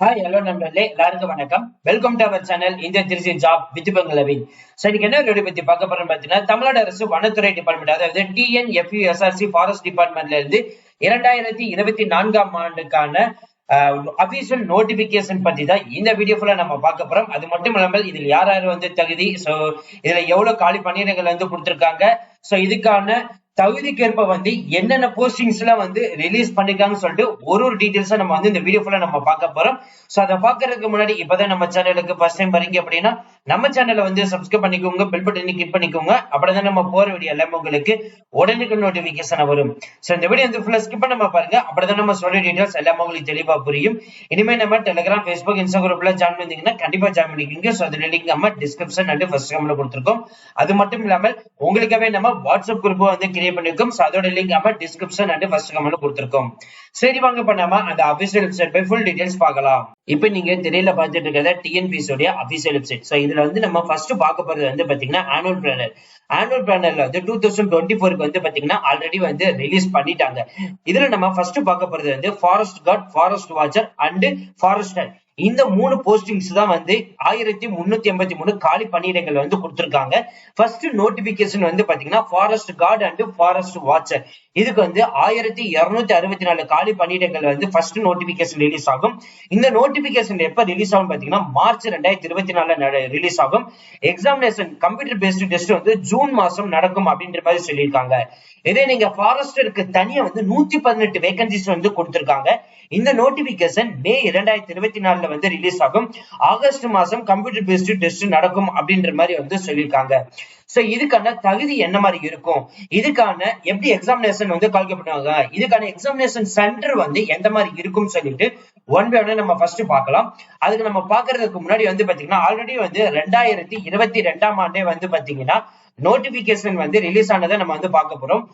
Hi hello நண்பர்களே. எல்லாருக்கும் வணக்கம். வெல்கம் டு அவர் சேனல் இந்த திருச்சி ஜாப் வித் பங்களவின் ஸோ இன்னைக்கு என்ன வீடியோ பத்தி பார்க்க போறோம் பாத்தீங்கன்னா தமிழ்நாடு அரசு வனத்துறை டிபார்ட்மெண்ட் அதாவது டிஎன்எஃப்யூஎஸ்ஆர்சி ஃபாரஸ்ட் டிபார்ட்மெண்ட்ல இருந்து இரண்டாயிரத்தி இருபத்தி நான்காம் ஆண்டுக்கான அபிஷியல் நோட்டிபிகேஷன் பத்தி தான் இந்த வீடியோ ஃபுல்லா நம்ம பார்க்க போறோம். அது மட்டும் இல்லாமல் இதில் யார் யார் வந்து தகுதி ஸோ இதுல எவ்வளவு காலி பணியிடங்கள் வந்து கொடுத்துருக்காங்க? ஸோ இதுக்கான தகுதிக்கேற்ப வந்து என்னென்ன போஸ்டிங்ஸ் எல்லாம் வந்து ரிலீஸ் பண்ணிருக்காங்கன்னு சொல்லிட்டு ஒரு ஒரு டீடைல்ஸா நம்ம வந்து இந்த வீடியோ ஃபுல்லா நம்ம பார்க்க போறோம். சோ அதை பாக்குறதுக்கு முன்னாடி இப்பதான் நம்ம சேனலுக்கு ஃபர்ஸ்ட் டைம் வரீங்க அப்படின்னா நம்ம சேனலை வந்து சப்ஸ்கிரைப் பண்ணிக்கோங்க பெல் பட்டனை கிளிக் பண்ணிக்கோங்க. அப்படிதான் நம்ம போற வீடியோ எல்லாமே உங்களுக்கு உடனுக்கு நோட்டிபிகேஷன் வரும். சோ இந்த வீடியோ வந்து ஃபுல்லா ஸ்கிப் பண்ணாம பாருங்க. அப்படிதான் நம்ம சொல்ற டீடைல்ஸ் எல்லாமே உங்களுக்கு தெளிவா புரியும். இனிமே நம்ம டெலிகிராம் ஃபேஸ்புக் இன்ஸ்டாகிராம்ல ஜாயின் பண்ணீங்கன்னா கண்டிப்பா ஜாயின் பண்ணிக்கோங்க. சோ அது லிங்க் நம்ம டிஸ்கிரிப்ஷன் அண்ட் ஃபர்ஸ்ட் கமெண்ட்ல கொடுத்துருக்கோம். அது மட்டும் இல்லாமல் உங்களுக்காகவே நம்ம வாட்ஸ்அப் குரூப் வந்து கிரியேட் பண்ணிருக்கோம். சோ அதோட லிங்க் நம்ம டிஸ்கிரிப்ஷன் அண்ட் ஃபர்ஸ்ட் கமெண்ட் கொடுத்துருக்கோம். சரி வாங்க பண்ணாம அந்த அபிஷியல் வெப்சைட் போய் ஃபுல் டீடைல்ஸ் பார்க்கலாம். இப்போ நீங்க திரையில பார்த்துட்டு இருக்கிறத டிஎன்பிஎஸ் உடைய அபிஷியல் வெப்சைட் சோ இதுல வந்து நம்ம ஃபர்ஸ்ட் பார்க்க போறது வந்து பாத்தீங்கன்னா ஆனுவல் பிளானர் ஆனுவல் பிளானர்ல வந்து டூ தௌசண்ட் டுவெண்ட்டி ஃபோருக்கு வந்து பாத்தீங்கன்னா ஆல்ரெடி வந்து ரிலீஸ் பண்ணிட்டாங்க. இதுல நம்ம ஃபர்ஸ்ட் பார்க்க போறது வந்து forest guard forest watcher and forester இந்த மூணு போஸ்டிங்ஸ் தான் வந்து ஆயிரத்தி முன்னூத்தி எண்பத்தி மூணு காலி பணியிடங்கள் வந்து கொடுத்துருக்காங்க. ஃபர்ஸ்ட் நோட்டிபிகேஷன் வந்து பாத்தீங்கன்னா forest guard and forest watcher இதுக்கு வந்து ஆயிரத்தி இருநூத்தி அறுபத்தி நாலு காலி பணியிடங்கள் வந்து ஃபர்ஸ்ட் நோட்டிபிகேஷன் ரிலீஸ் ஆகும். இந்த நோட் நோட்டிபிகேஷன் எப்ப ரிலீஸ் ஆகும் பாத்தீங்கன்னா மார்ச் ரெண்டாயிரத்தி இருபத்தி நாலுல ரிலீஸ் ஆகும். எக்ஸாமினேஷன் கம்ப்யூட்டர் பேஸ்டு டெஸ்ட் வந்து ஜூன் மாசம் நடக்கும் அப்படின்ற மாதிரி சொல்லியிருக்காங்க. இதே நீங்க ஃபாரஸ்டருக்கு தனியா வந்து நூத்தி பதினெட்டு வேகன்சிஸ் வந்து கொடுத்திருக்காங்க. இந்த நோட்டிபிகேஷன் மே இரண்டாயிரத்தி இருபத்தி நாலுல வந்து ரிலீஸ் ஆகும். ஆகஸ்ட் மாசம் கம்ப்யூட்டர் பேஸ்டு டெஸ்ட் நடக்கும் அப்படின்ற மாதிரி வந்து சொல்லியிருக்காங்க. சோ இதுக்கான தகுதி என்ன மாதிரி இருக்கும்? இதுக்கான எப்படி எக்ஸாமினேஷன் வந்து கால்குலேட் பண்ணுவாங்க? இதுக்கான எக்ஸாமினேஷன் சென்டர் வந்து எந்த மாதிரி இருக்கும் சொல்லிட்டு ஒன் பை ஒன் நம்ம ஃபர்ஸ்ட் பார்க்கலாம். அதுக்கு நம்ம பாக்குறதுக்கு முன்னாடி வந்து பாத்தீங்கன்னா ஆல்ரெடி வந்து ரெண்டாயிரத்தி இருபத்தி ரெண்டாம் ஆண்டே வந்து பாத்தீங்கன்னா நோட்டிபிகேஷன் வந்து ரிலீஸ் ஆனதை நம்ம வந்து பார்க்க போறோம்.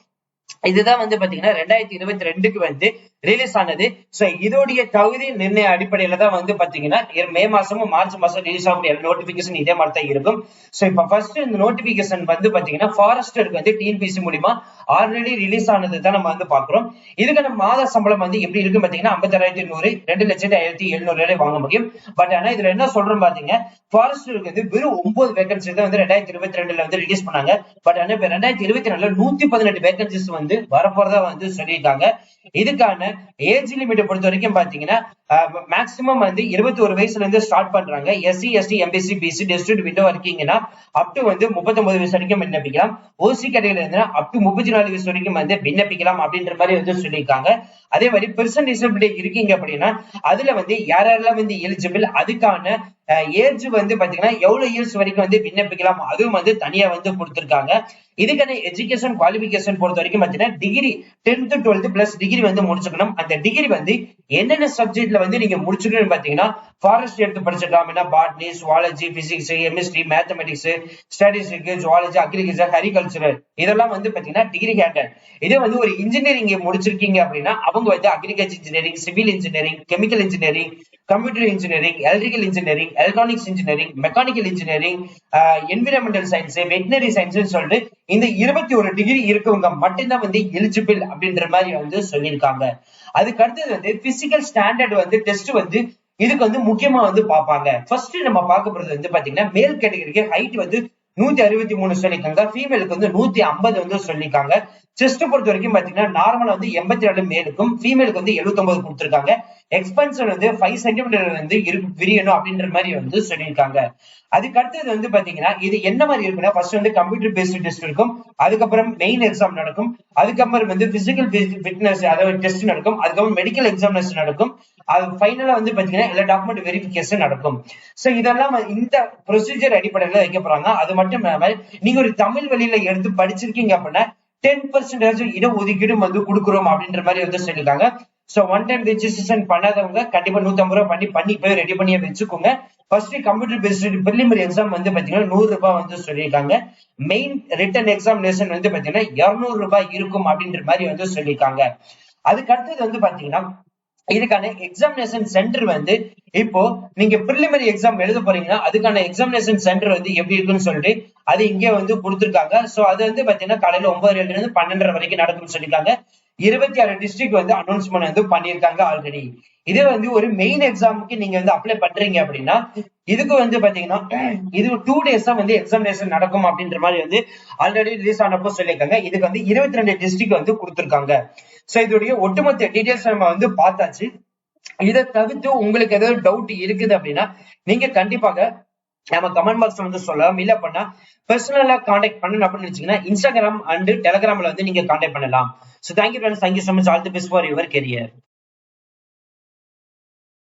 இதுதான் வந்து பாத்தீங்கன்னா ரெண்டாயிரத்தி இருபத்தி ரெண்டுக்கு வந்து ரிலீஸ் ஆனது. ஸோ இதோடைய தகுதி நிர்ணய அடிப்படையில தான் வந்து பாத்தீங்கன்னா மே மாசமும் மார்ச் மாசம் ரிலீஸ் ஆகக்கூடிய நோட்டிபிகேஷன் இதே மாதிரி தான் இருக்கும். ஸோ இப்போ ஃபர்ஸ்ட் இந்த நோட்டிபிகேஷன் வந்து பாத்தீங்கன்னா ஃபாரஸ்டருக்கு வந்து டிஎன்பிசி மூலியமா ஆல்ரெடி ரிலீஸ் ஆனது தான் நம்ம வந்து பாக்குறோம் இதுக்கான மாத சம்பளம் வந்து எப்படி இருக்கு பாத்தீங்கன்னா ஐம்பத்தாயிரத்தி நூறு ரெண்டு லட்சத்தி ஆயிரத்தி எழுநூறு வரை வாங்க முடியும். பட் ஆனா இதுல என்ன சொல்றோம் பாத்தீங்க ஃபாரஸ்டருக்கு வந்து வெறும் ஒன்பது வேகன்சி தான் வந்து ரெண்டாயிரத்தி இருபத்தி ரெண்டுல வந்து ரிலீஸ் பண்ணாங்க. பட் ஆனா இப்ப ரெண்டாயிரத்தி இருபத்தி ரெண்டுல நூத்தி பதினெட்டு வேகன்சிஸ் வந்து வரப்போறதா வந்து சொல்லியிருக்காங்க. இதுக்கான ஏஜ் லிமிட் பொறுத்த வரைக்கும் பாத்தீங்கன்னா மேக்சிமம் வந்து இருபத்தி ஒரு வயசுல இருந்து ஸ்டார்ட் பண்றாங்க SC ST MBC BC test window இருக்கீங்கன்னா அப் டு வந்து முப்பத்தொன்பது வயசு வரைக்கும் விண்ணப்பிக்கலாம். ஓசி கடையில இருந்து அப் டு முப்பத்தி நாலு வயசு வரைக்கும் வந்து விண்ணப்பிக்கலாம் அப்படின்ற மாதிரி வந்து சொல்லியிருக்காங்க. அதே மாதிரி பெர்சன் டிசபிலிட்டி இருக்கீங்க அப்படின்னா அதுல வந்து யாரெல்லாம் வந்து எலிஜிபிள் அதுக்கான ஏஜ் வந்து பாத்தீங்கன்னா எவ்வளவு இயர்ஸ் வரைக்கும் வந்து விண்ணப்பிக்கலாம்? அதுவும் வந்து தனியா வந்து கொடுத்துருக்காங்க. இதுக்கான எஜுகேஷன் குவாலிபிகேஷன் பொறுத்த வரைக்கும் பாத்தீங்கன்னா degree tenth twelfth plus degree வந்து முடிச்சுக்கணும். அந்த டிகிரி வந்து என்னென்ன சப்ஜெக்ட்ல வந்து நீங்க முடிச்சுக்கணும்னு பாத்தீங்கன்னா ஃபாரஸ்ட் எடுத்து படிச்சிருக்கலாம். Botany zoology physics chemistry mathematics statistic zoology agriculture horticulture இதெல்லாம் வந்து பாத்தீங்கன்னா டிகிரி கேட்டர் இதே வந்து ஒரு இன்ஜினியரிங் முடிச்சிருக்கீங்க அப்படின்னா அவங்க வந்து agriculture engineering civil engineering chemical engineering computer engineering electrical engineering electronics engineering mechanical engineering environmental science veterinary science சொல்லிட்டு இந்த இருபத்தி ஒரு டிகிரி இருக்கவங்க மட்டும்தான் வந்து எலிஜிபிள் அப்படின்ற மாதிரி வந்து சொல்லியிருக்காங்க. அதுக்கு அடுத்தது வந்து பிசிக்கல் ஸ்டாண்டர்ட் வந்து டெஸ்ட் வந்து இதுக்கு வந்து முக்கியமா வந்து பார்ப்பாங்க. ஃபர்ஸ்ட் நம்ம பார்க்க போறது வந்து பாத்தீங்கன்னா மேல் கேட்டகரிக்கு ஹைட் வந்து நூத்தி அறுபத்தி மூணு சொல்லியிருக்காங்க. ஃபீமேலுக்கு வந்து நூத்தி ஐம்பது வந்து சொல்லியிருக்காங்க. செஸ்ட் பொறுத்த வரைக்கும் பாத்தீங்கன்னா நார்மலா வந்து எண்பத்தி ரெண்டு மேலுக்கும் ஃபீமேலுக்கு வந்து எழுபத்தி ஒன்பது கொடுத்துருக்காங்க. எக்ஸ்பென்சர் வந்து ஃபைவ் சென்டிமீட்டர் வந்து இருக்கு விரியணும் அப்படின்ற மாதிரி வந்து சொல்லியிருக்காங்க. அதுக்கு அடுத்தது வந்து பாத்தீங்கன்னா இது என்ன மாதிரி இருக்குன்னா ஃபர்ஸ்ட் வந்து கம்ப்யூட்டர் பேஸ்டு டெஸ்ட் இருக்கும். அதுக்கப்புறம் மெயின் எக்ஸாம் நடக்கும். அதுக்கப்புறம் வந்து பிசிக்கல் ஃபிட்னஸ் அதாவது டெஸ்ட் நடக்கும். அதுக்கப்புறம் மெடிக்கல் எக்ஸாமினேஷன் நடக்கும். அது ஃபைனலா வந்து பாத்தீங்கன்னா எல்லா டாக்குமெண்ட் வெரிபிகேஷன் நடக்கும். சோ இதெல்லாம் இந்த ப்ரொசீஜர் அடிப்படையில வைக்க போறாங்க. அது மட்டும் இல்லாமல் நீங்க ஒரு தமிழ் வழியில எடுத்து படிச்சிருக்கீங்க அப்படின்னா டென் பர்சன்டேஜ் இடஒதுக்கீடும் வந்து கொடுக்குறோம் அப்படின்ற மாதிரி வந்து சொல்லியிருக்காங்க. சோ ஒன் டைம் ரெஜிஸ்ட்ரேஷன் பண்ணாதவங்க கண்டிப்பா நூத்தி ஐம்பது ரூபாய் பண்ணி பண்ணி போய் ரெடி பண்ணி வச்சுக்கோங்க. First computer based preliminary exam வந்து பாத்தீங்கன்னா நூறு ரூபாய் வந்து சொல்லியிருக்காங்க. மெயின் ரிட்டன் எக்ஸாமினேஷன் வந்து பாத்தீங்கன்னா இருநூறு ரூபாய் இருக்கும் அப்படின்ற மாதிரி வந்து சொல்லியிருக்காங்க. அதுக்கு அடுத்தது வந்து பாத்தீங்கன்னா இதுக்கான எக்ஸாமினேஷன் சென்டர் வந்து இப்போ நீங்க பிரிலிமரி எக்ஸாம் எழுத போறீங்கன்னா அதுக்கான எக்ஸாமினேஷன் சென்டர் வந்து எப்படி இருக்குன்னு சொல்லிட்டு அது இங்கே வந்து கொடுத்துருக்காங்க. சோ அது வந்து பாத்தீங்கன்னா காலையில ஒன்பது இருந்து பன்னெண்டரை வரைக்கும் நடக்கும்னு சொல்லியிருக்காங்க. இருபத்தி ஆறு டிஸ்ட்ரிக்ட் வந்து அனௌன்ஸ்மெண்ட் வந்து பண்ணியிருக்காங்க ஆல்ரெடி இது வந்து ஒரு மெயின் எக்ஸாமுக்கு நீங்க வந்து அப்ளை பண்றீங்க அப்படின்னா இதுக்கு வந்து பாத்தீங்கன்னா இது டூ டேஸா வந்து எக்ஸாமினேஷன் நடக்கும் அப்படின்ற மாதிரி வந்து ஆல்ரெடி ரிலீஸ் ஆனப்போ சொல்லியிருக்காங்க. இதுக்கு வந்து இருபத்தி ரெண்டு டிஸ்ட்ரிக்ட் வந்து கொடுத்துருக்காங்க. சோ இதோடைய ஒட்டுமொத்த டீடைல்ஸ் நம்ம வந்து பார்த்தாச்சு. இதை தவிர்த்து உங்களுக்கு ஏதாவது டவுட் இருக்குது அப்படின்னா நீங்க கண்டிப்பாக நம்ம கமெண்ட் பாக்ஸ்ல வந்து சொல்லலாம். இல்ல பண்ணா பர்சனலா காண்டாக்ட் பண்ணணும் அப்படின்னு நினைச்சீங்கன்னா இன்ஸ்டாகிராம் அண்ட் டெலிகிராம்ல வந்து நீங்க காண்டாக்ட் பண்ணலாம். So thank you friends thank you so much all the best for your career